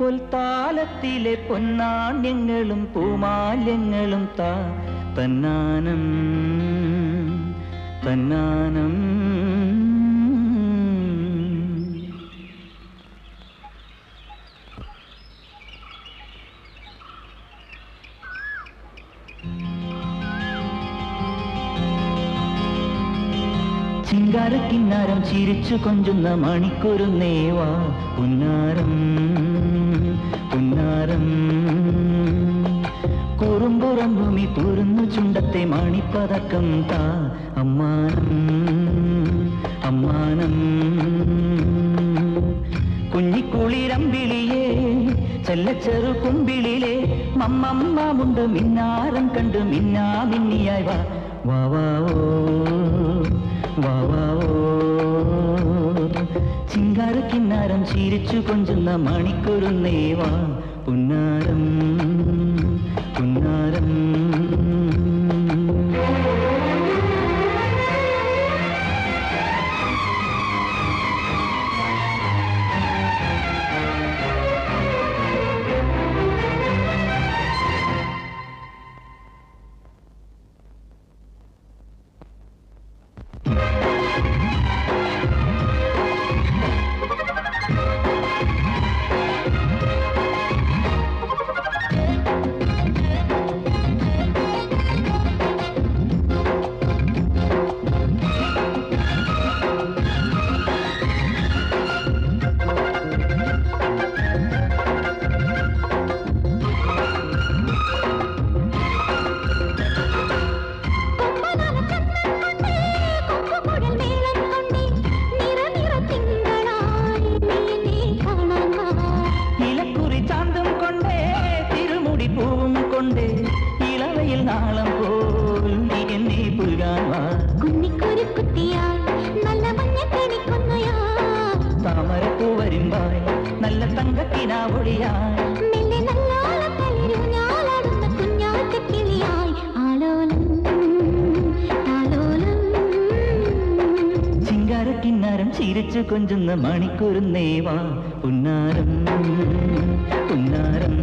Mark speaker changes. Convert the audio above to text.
Speaker 1: പൊൽത്താലത്തിലെ പൊന്നാണ്യങ്ങളും പൂമാല്യങ്ങളും താ തന്നാനം തന്നാനം. ചിങ്കാരക്കിന്നാരം ചിരിച്ചു കൊഞ്ചുന്ന മണിക്കൊരു നേവാ. പുന്നാരം പുന്നാരം. കുറുമ്പുറം ഭൂമി തുറന്നു ചുണ്ടത്തെ മണിപ്പതക്കം താ. അമ്മാനം അമ്മാനം. കുഞ്ഞിക്കുളിരമ്പിളിയേ ചെല്ലച്ചെറു കുമ്പിളിലെ. മമ്മമ്മ മുണ്ട് മിന്നാരം കണ്ട് മിന്നാ മിന്നിയായി വാ. വാ വാ ഓ. ചിരിച്ചു കൊഞ്ചുന്ന പുന്നാരം പുന്നാരം നാളം പോൽ നീ എന്നെ പുൽകാൻ വാ.
Speaker 2: കുന്നിക്കൊരു നല്ല മഞ്ഞ കണിക്കുന്നയാ.
Speaker 1: താമരപ്പൂ വരുമ്പായി നല്ല തങ്കക്കിനാവൊളിയായി
Speaker 2: ആലോലം
Speaker 1: ചിരിച്ചു കൊഞ്ചുന്ന മണിക്കൂറുന്നേവാ പുന്നാരം പുന്നാരം.